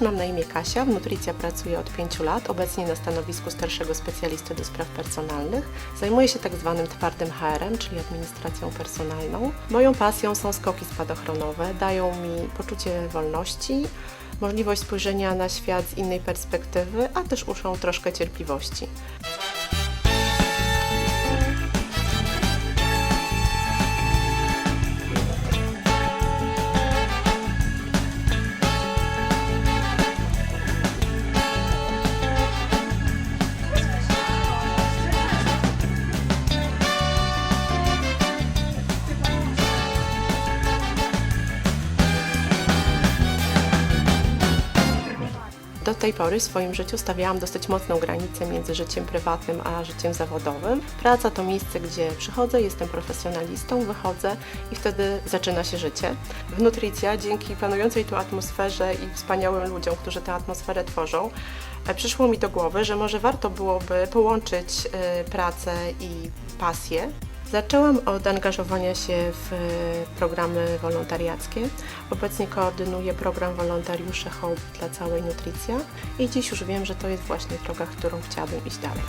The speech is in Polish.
Mam na imię Kasia. W Nutricja pracuję od 5 lat, obecnie na stanowisku starszego specjalisty do spraw personalnych. Zajmuję się tak zwanym twardym HR-em, czyli administracją personalną. Moją pasją są skoki spadochronowe, dają mi poczucie wolności, możliwość spojrzenia na świat z innej perspektywy, a też uczą troszkę cierpliwości. Do tej pory w swoim życiu stawiałam dosyć mocną granicę między życiem prywatnym a życiem zawodowym. Praca to miejsce, gdzie przychodzę, jestem profesjonalistą, wychodzę i wtedy zaczyna się życie. W Nutricja, dzięki panującej tu atmosferze i wspaniałym ludziom, którzy tę atmosferę tworzą, e, przyszło mi do głowy, że może warto byłoby połączyć e, pracę i pasję. Zaczęłam od angażowania się w e, programy wolontariackie. Obecnie koordynuję program wolontariuszy Hope dla całej Nutricja i dziś już wiem, że to jest właśnie droga, którą chciałabym iść dalej.